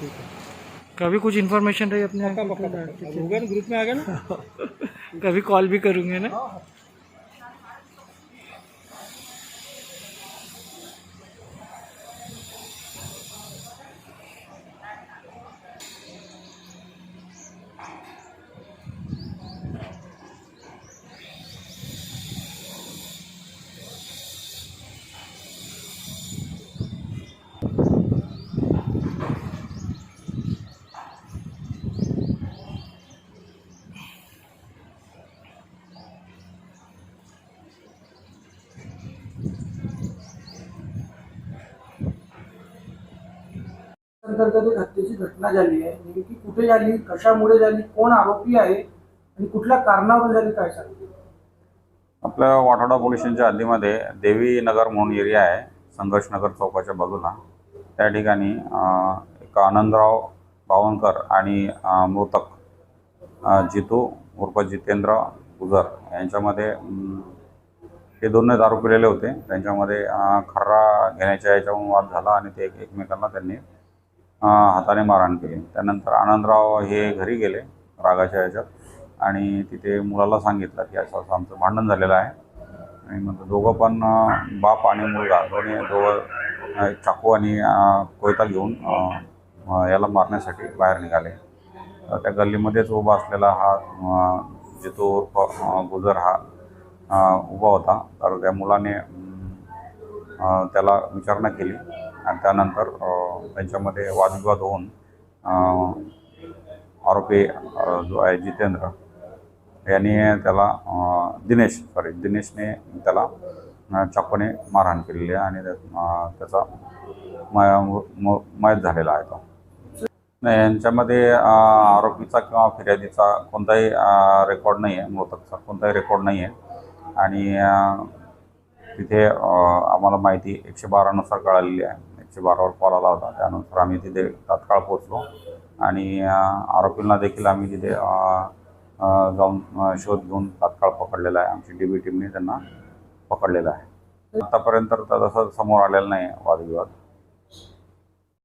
ठीक है। कभी कुछ इन्फॉर्मेशन रही अपने ग्रुप में आ गया ना? कभी कॉल भी करूँगे ना? अंतर्गत हत्येची घटना झाली आहे. नेमकी कुठे झाली कशामुळे झाली कोण आरोपी आहे आणि कुठल्या कारणावर झाली काय सांगितलं? आपल्या वाठोडा पोलिसांच्या स्टेशनच्या हद्दीमध्ये देवी नगर म्हणून एरिया आहे संघर्ष नगर चौकाच्या बाजूला. त्या ठिकाणी एक आनंदराव बावनकर आणि मृतक जितू उर्फ जितेंद्र गुजर यांच्यामध्ये हे दोन्ही दारू पिलेले होते. त्यांच्यामध्ये खर्रा घेण्याच्या याच्यामुळे वाद झाला आणि ते एक एकमेकांना त्यांनी हाताने मारहाण केली. त्यानंतर आनंदराव हे घरी गेले रागाच्या याच्यात आणि तिथे मुलाला सांगितलं की असं असं आमचं भांडण झालेलं आहे. आणि मग दोघं पण बाप आणि मुलगा दोन्ही दोघं चाकू आणि कोयता घेऊन याला मारण्यासाठी बाहेर निघाले. त्या गल्लीमध्येच उभा असलेला हा जितो उर्फ गुजर हा उभा होता. तर त्या मुलाने त्याला विचारणा केली. आणि त्यानंतर त्यांच्यामध्ये वादविवाद होऊन आरोपी जो आहे जितेंद्र यांनी त्याला दिनेश सॉरी दिनेशने त्याला चाकूने मारहाण केलेली आहे आणि त्याचा मय- म- मयत झालेला आहे तो. नाही यांच्यामध्ये आरोपीचा किंवा फिर्यादीचा कोणताही रेकॉर्ड नाही आहे मृतकचा कोणताही रेकॉर्ड नाही आहे आणि तिथे आम्हाला माहिती एकशे बारानुसार कळालेली आहे. एकशे बारावर कॉल आला होता. त्यानुसार आम्ही तिथे तात्काळ पोचलो आणि आरोपींना देखील आम्ही तिथे जाऊन शोध घेऊन तात्काळ पकडलेला आहे. आमची डी बी टीमने त्यांना पकडलेलं आहे. आतापर्यंत तर तसं समोर आलेलं नाही वादविवाद.